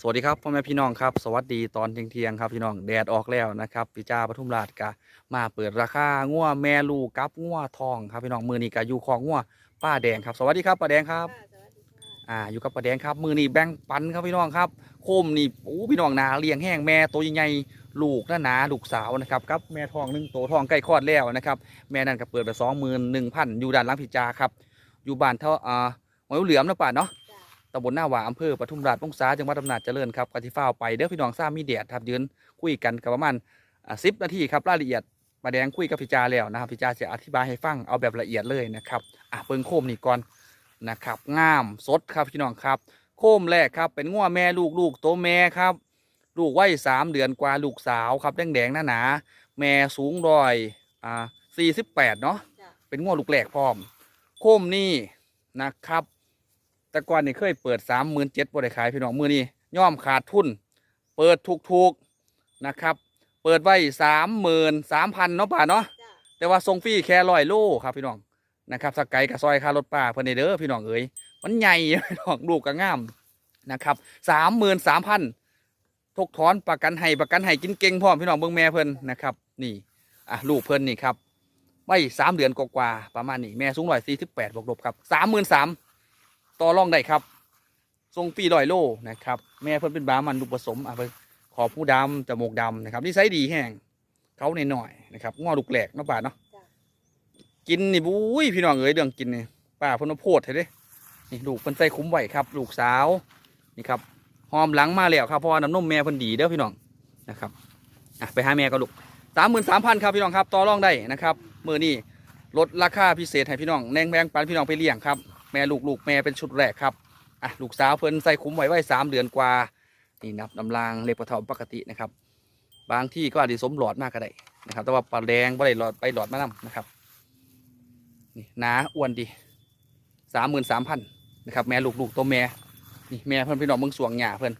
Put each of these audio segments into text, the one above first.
สวัสดีครับพ่อแม่พี่น้องครับ สวัสดีตอนเที่ยงๆครับพี่น้องแดดออกแล้วนะครับพี่จ้าปทุมราชกะมาเปิดราคางัวแม่ลูกกับงัวทองครับพี่น้องมือนี้กะอยู่ของงัวป้าแดงครับ สวัสดีครับป้าแดงครับค่ะสวัสดีค่ะอ่าอยู่กับป้าแดงครับ มือนี้แบ่งปันครับพี่น้องครับโคมนี่โอ้พี่น้องนาเลี้ยงแห้งแม่ตัวใหญ่ๆลูกหน้าหนาลูกสาวนะครับกับแม่ทองหนึ่งตัวทองใกล้คลอดแล้วนะครับแม่นั่นก็เปิดไปสองหมื่นหนึ่งพันอยู่ด้านหล่างพี่จ้าครับอยู่บ้านเท่าอ่าหอยเหลือมนะป่าเนาะจ้ะตำบลหน้าหวาอำเภอปทุมราชวงศาจังหวัดอำนาจเจริญครับกติฟ้าวไปเด้อพี่น้องทราบมีเดียดครับยืนคุยกันกับประมาณสิบนาทีครับรายละเอียดประแดงคุยกับพี่จาแล้วนะครับพี่จาจะอธิบายให้ฟังเอาแบบละเอียดเลยนะครับอะเปิงโคมนี่ก่อนนะครับงามสดครับพี่น้องครับ โคมแรกครับเป็นง้วแม่ลูกลูกโตวแม่ครับ ลูกวัยสามเดือนกว่าลูกสาวครับแดงแดงๆหนาหนาๆแม่สูงร้อยอ่าสี่สิบแปดเนาะจ้ะเป็นง้วลูกแหลกพร้อม โคมนี่นะครับ แต่ก่อนนี่เคยเปิดสามหมื่นเจ็ดบริขายพี่น้องมือนี่ย่อมขาดทุน เปิดถูกๆนะครับ เปิดไว้สามหมื่นสามพันเนาะป่าเนาะจ้ะแต่ว่าทรงฟรีแค่ร้อยโลครับพี่น้องนะครับสกไกกับซอยคารถป่าเพิ่นในเด้อพี่น้องเอ๋ยมันใหญ่พี่น้องลูกก็งามนะครับสามหมื่นสามพันทกถอนประกันให้ประกันให้กินเก่งพร้อมพี่น้องเบิ่งแม่เพิ่นนะครับนี่อะลูกเพิ่นนี่ครับไว้สามเดือนกว่าๆประมาณนี้แม่สูงร้อยสี่สิบแปดบวกลบครับสามหมื่นสาม ต่อรองได้ครับทรงฟรีร้อยโลนะครับ แม่เพิ่นเป็นบามันลูกผสมอะเพิ่นขอผู้ดำจมูกดำนะครับนิสัยดีแห้งเขาในหน่อยๆนะครับง้อลูกแหลกเนาะป่าเนาะจ้ะกินนี่บุ้ยพี่น้องเอ้ยเรื่องกินนี่ป้าเพิ่นมาโพดให้เด้นี่ลูกเพิ่นใส่คุ้มไว้ครับ ลูกสาวนี่ครับหอมหลังมาแล้วครับเพราะว่าน้ำนมแม่เพิ่นดีเด้อพี่น้องนะครับอะไปหาแม่ก็ลูกสามหมื่นสามพันครับพี่น้องครับต่อรองได้นะครับมือนี้ลดราคาพิเศษให้พี่น้องแนงแบงปันพี่น้องไปเลี้ยงครับ แม่ลูกลูกแม่เป็นชุดแรกครับอะลูกสาวเพิ่นใส่คุ้มไว้ไว้สามเดือนกว่านี่นับน้ำลางเล็กกว่าเทาปกตินะครับ บางที่ก็อาจจะสมหลอดมากก็ได้นะครับ แต่ว่าปลาแดงบ่ได้หลอดไปหลอดมานํนะครับนี่หนาอ้วนดีสามหมื่นสามพันนะครับ แม่ลูกลูกตัวแม่นี่แม่เพิ่นพี่น้องเมืองสวงหญ้าเพิ่น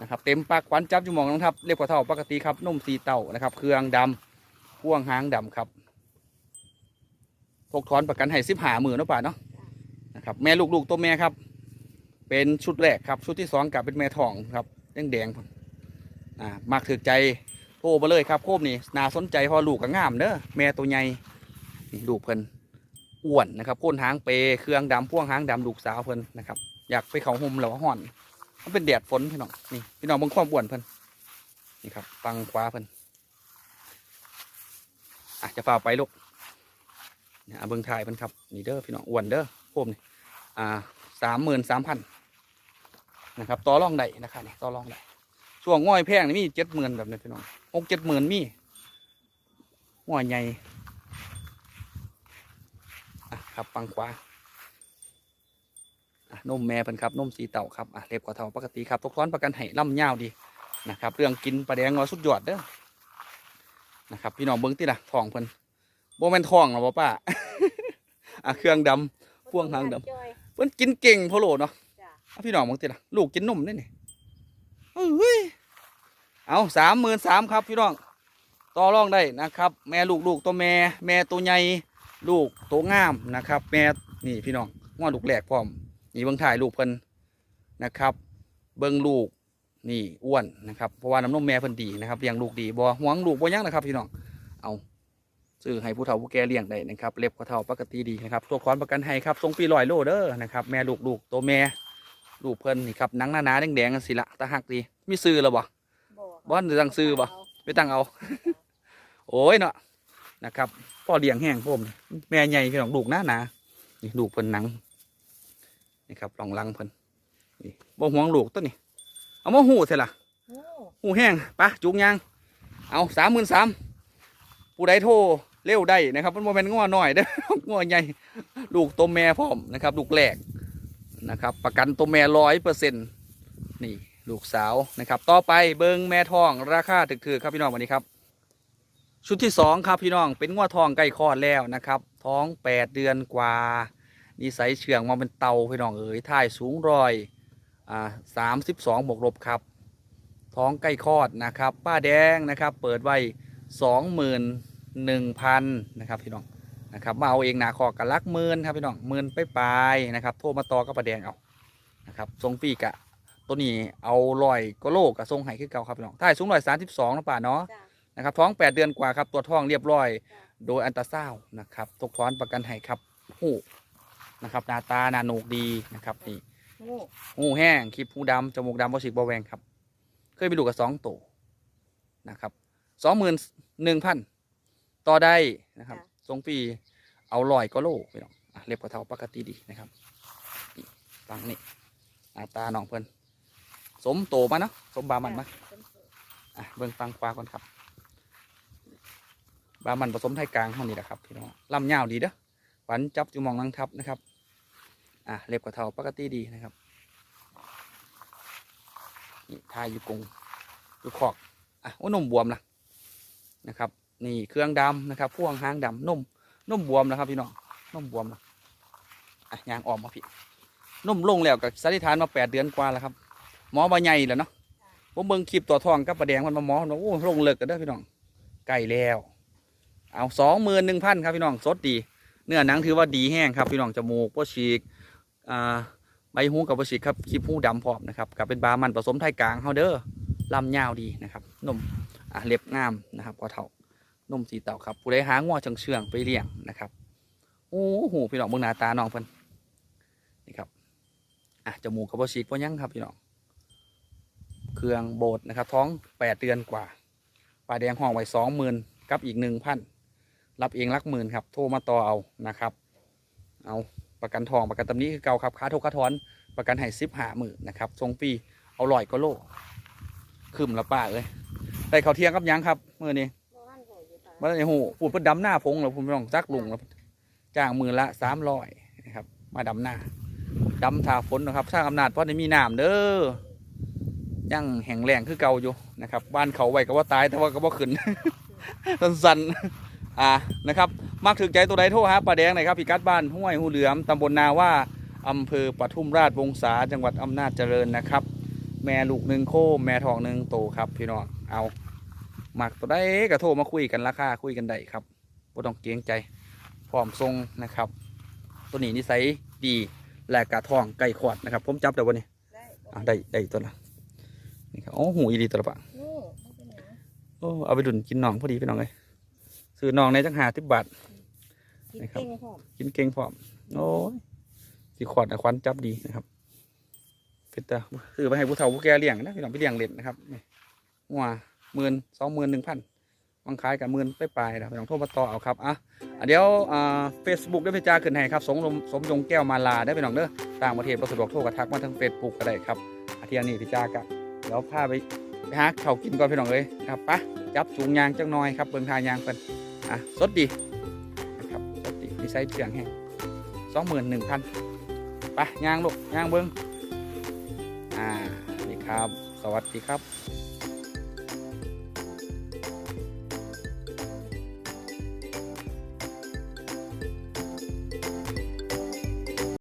นะครับ เต็มปากขวัญจับจุมองน้องทับเรียบกว่าเท่าปกติครับนุ่มสีเต่านะครับ เครื่องดำพ่วงหางดำครับทกถอนประกันให้สิบหาหมื่นนาะป่าเนาะ นะครับแม่ลูกลูกตัวแม่ครับ เป็นชุดแรกครับ ชุดที่สองกับเป็นแม่ทองครับแดงแดงนอ่ามากถือใจโทรมาเลยครับโคมนี่น่าสนใจพอลูกก็งามเด้อแม่ตัวใหญ่นี่ลูกเพิ่นอ้วนนะครับก้นหางเปเครื่องดำพ่วงหางดำลูกสาวเพิ่นนะครับอยากไปเขาห่มแล้วห่อนมันเป็นแดดฝนพี่น้องนี่พี่น้องเบิ่งความอ้วนเพิ่นนี่ครับฟังขวาเพิ่นอะจะฝ่าไปลูกเนี่ยอะเบิ่งถ่ายเพิ่นครับนี่เด้อพี่น้องอ้วนเด้อโคมนี่ อ่าสามหมื่นสามพันนะครับต่อรองได้นะครับนี่ต่อรองได้ช่วงง่อยแพงนี่มีเจ็ดหมื่นแบบนี้พี่น้องหกเจ็ดหมื่นมีง่อยใหญ่อะครับฟังขวาอะนมแม่เป็นครับนมสีเต่าครับอะเล็บกว่าเท่าปกติครับทุกท้อนประกันให้ล่ำยาวดีนะครับ เรื่องกินปลาแดงงอสุดยอดเด้อนะครับพี่น้องเบิ้งติล่ะทองเพิ่นโบแมนทองหรอบ่ป้าอะเครื่องดำพ่วงหางดำจอยเพิ่นกินเก่งพะโลเนาะจ้ะอะพี่น้องเบิ้งติล่ะลูกกินนมได้นี่เอ้ยเอาสามหมื่นสามครับพี่น้องต่อรองได้นะครับ แม่ลูกลูกตัวแม่ แม่ตัวใหญ่ลูกโตงามนะครับ แม่นี่พี่น้องง้อลูกแหลกพร้อมนี่เบิ้งถ่ายลูกเพิ่นนะครับ เบิ้งลูกนี่อ้วนนะครับเพราะว่าน้ำนมแม่เพิ่นดีนะครับเลี้ยงลูกดีบ่หวงลูกบ่ยั้งนะครับพี่น้องเอา ซื้อให้ผู้เฒ่าผู้แก่เลี้ยงได้นะครับเล็บกว่าเท่าปกติดีนะครับตัวคอนประกันให้ครับทรงปีลอยโลเด้อนะครับแม่ลูกลูกตัวแม่ลูกเพิ่นนี่ครับหนังหนาๆแดงๆกันสิละตาหักดีมีซื้อแล้วบ่บ่ได้ตั้งชื่อบ่ไปตั้งเอา โอ้ยเนาะนะครับพ่อเลี้ยงแห้งผมแม่ใหญ่พี่น้องลูกหน้าหนานี่ลูกเพิ่นหนังนี่ครับลองลังเพิ่นนี่บ่ห่วงลูกตัวนี้เอามาหูเถอะล่ะโอ้หูแห้งปะจุงยางเอาสามหมื่นสามผู้ใดโทร เร็วได้นะครับมันโมเมนง้อหน่อยเด้ง้อใหญ่ลูกตัวแม่พร้อมนะครับลูกแรกนะครับ ประกันตัวแม่ร้อยเปอร์เซ็นต์นี่ลูกสาวนะครับ ต่อไปเบิงแม่ทองราคาถึกๆครับพี่น้องวันนี้ครับชุดที่สองครับพี่น้องเป็นง้อทองใกล้คลอดแล้วนะครับ ท้องแปดเดือนกว่านิสัยเชื่องมาเป็นเตาพี่น้องเอ๋ยท่ายสูงรอยอ่าสามสิบสองบวกลบครับ ท้องใกล้คลอดนะครับ ป้าแดงนะครับ เปิดไว้สองหมื่น หนึ่งพันนะครับพี่น้องนะครับมาเอาเองหนาคอกันลักหมื่นครับพี่น้องหมื่นไปปลายๆนะครับโทรมาต่อกับป้าแดงเอานะครับทรงปีกะโตตัวนี้เอาลอยก็โลกับทรงไห้คือเก่าครับพี่น้องถ่ายสูงร้อยสามสิบสองนะป่าเนาะจ้ะนะครับท้องแปดเดือนกว่าครับตัวท้องเรียบร้อยจ้ะโดยอันตราซาวน์นะครับตกท้อนประกันให้ครับหูนะครับหน้าตาหน้าโหนกดีนะครับนี่งูหูแห้งคลิปหูดำจมูกดำบอสิกบอแวงครับ เคยไปดูกับสองตัวนะครับสองหมื่นหนึ่งพัน ต่อได้นะครับทรงฟรีเอาลอยก็โลไปน้องอะเรียบกว่าเท่าปกติดีนะครับนี่ฟังนี่หน้าตาน้องเพิ่นสมโตมาเนาะสมบามันมาจ้ะอะเบิ่งฟังควาก่อนครับบามันผสมไทยกลางเท่านี้แหละครับพี่น้องลำยาวดีเด้อฝันจับจุมองนังทับนะครับ อะเล็บกว่าเท่าปกติดีนะครับ นี่ทายอยู่กรงอยู่ขอก อะโอ้นมบวมละนะครับ นี่เครื่องดำนะครับพ่วงหางดำนุ่มนุ่มบวมนะครับพี่น้องนุ่มบวมละอะยางออกมาพี่นุ่มลงแล้วกับสันนิษฐานมาแปดเดือนกว่าแล้วครับ หมอมาใหญ่แล้วเนาะผมเบิ่งคลิปตัวทองกับประแดงมันมาหมอเนาะโอ้ลงเลิกกันเด้อพี่น้องไก่แล้ว เอาสองหมื่นหนึ่งพันครับพี่น้องสดดี เนื้อหนังถือว่าดีแห้งครับพี่น้องจมูกบ่ฉีกอ่าใบหูกับบ่ฉีกครับคลิปหูดำพร้อมนะครับกับเป็นบามันผสมไทยกลางเฮาเด้อลำยาวดีนะครับนมอะเล็บงามนะครับพอเท่า นมสีเต่าครับผู้ใดหางัวเชิงเชื่องๆไปเลี้ยงนะครับโอ้โหพี่น้องเบิ่งหน้าตาน้องเพิ่นนี่ครับอะจมูกกับบ่ฉีกบ่ยั้งครับพี่น้องเครื่องโบดนะครับ ท้องแปดเดือนกว่าปลาแดงห้องไว้สองหมื่นกับอีกหนึ่งพันรับเองรักหมื่นครับ โทรมาต่อเอานะครับ เอาประกันทองประกันตำนี้คือเก่าครับค่าโทรค่าถอนประกันให้สิบห้าหมื่นนะครับทรงปีเอาลอยก็โลคืมละป้าเลยได้เขาเที่ยงกับยังครับมื่อนี้ บ่ทันหูอยู่จ้ะมาในหูปูดเพิ่นดำหน้าพงแล้วผมต้องจักลุงแล้วจ้างมือละสามร้อยนะครับ มาดำหน้าดำทาฝนนะครับสร้างอำนาจเพราะในมีน้ำเด้อยังแห้งแรงคือเก่าอยู่นะครับบ้านเขาไว้ก็ว่าตายแต่ว่าก็ว่าขึ้นสันๆอ่านะครับมักถึกใจตัวใดโทรหาป้าแดงหน่อยครับพิกัดบ้านห้วยหูเหลือมตำบลนาว่าอำเภอปทุมราชวงศาจังหวัดอำนาจเจริญนะครับ แม่ลูกหนึ่งโคแม่ทองหนึ่งโตครับพี่น้องเอา มักตัวใดก็โทรมาคุยกันราคาคุยกันได้ครับบ่ต้องเกรงใจพร้อมทรงนะครับ ตัวนี้นิสัยดีและกระทองไก่ขวดนะครับ ผมจับแต่วันนี้ได้อะได้ได้ตัวละนี่ครับโอ้หูอีดีตัวละปะงูบ่เป็นหยังโอ้เอาไปดุนกินหนองพอดีพี่น้องเลยซื้อหนองในจังหาทิบบาทกินนะครับเก่งพร้อมกินเก่งพร้อมโอ้ยสีขวดนะควันจับดีนะครับเป็นตาซื้อไปให้ผู้เฒ่าผู้แก่เลี้ยงนะพี่น้องไปเลี้ยงเล่นนะครับนี่หัว หมื่นสองหมื่นหนึ่งพันบางขายกับหมื่นไปปลายนะพี่น้องโทรมาต่อเอาครับอะเดี๋ยวเฟซบุ๊กได้พิจาขึ้นให้ครับสมสมยงแก้วมาลาได้พี่น้องเด้อต่างประเทศเราสะดวกโทรกระทักมาทางเฟซบุ๊กก็ได้ครับอาทิตย์นี้พิจากะเดี๋ยวพาไปไปหาเขากินก่อนพี่น้องเลยครับปะจับจูงยางจังน้อยครับเบิ่งทางยางเป็นอะสดดีนะครับสดดีนิสัยเฉียงแห้งสองหมื่นหนึ่งพันไปยางลูกยางเบิ้งอ่านี่ครับ สวัสดีครับ